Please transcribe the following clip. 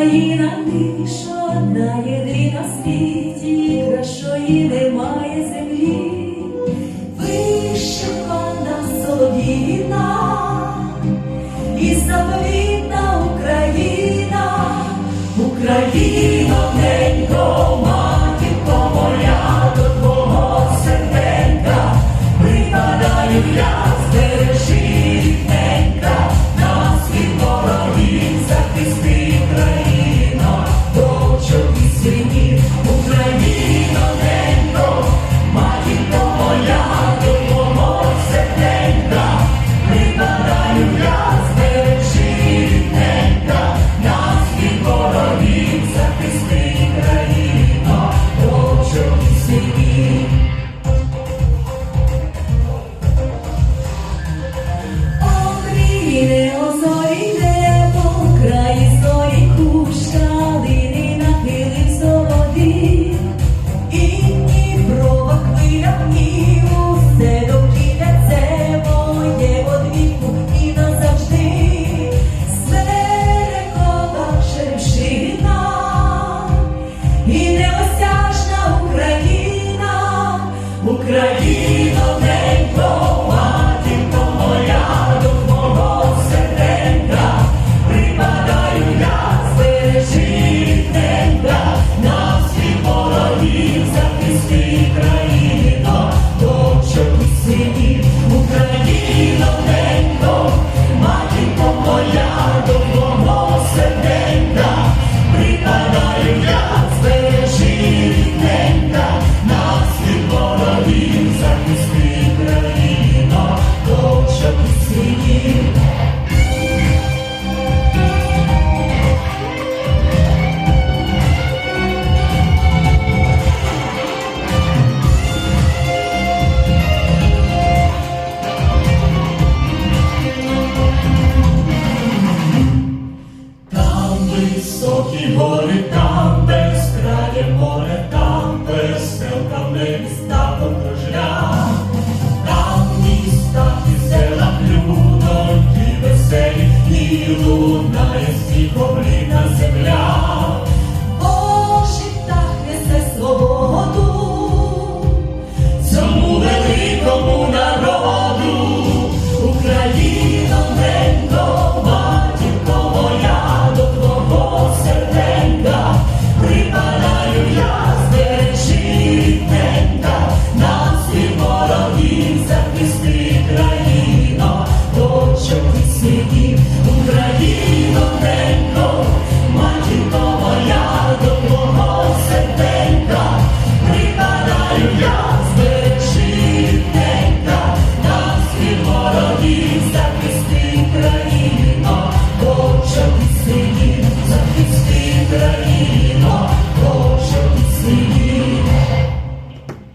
Україна ніж одна єдина в світі, кращої немає землі, вища пана солов'їна і заповіт. високі гори, там без крає море, там без стрелка в небі стапом so singing.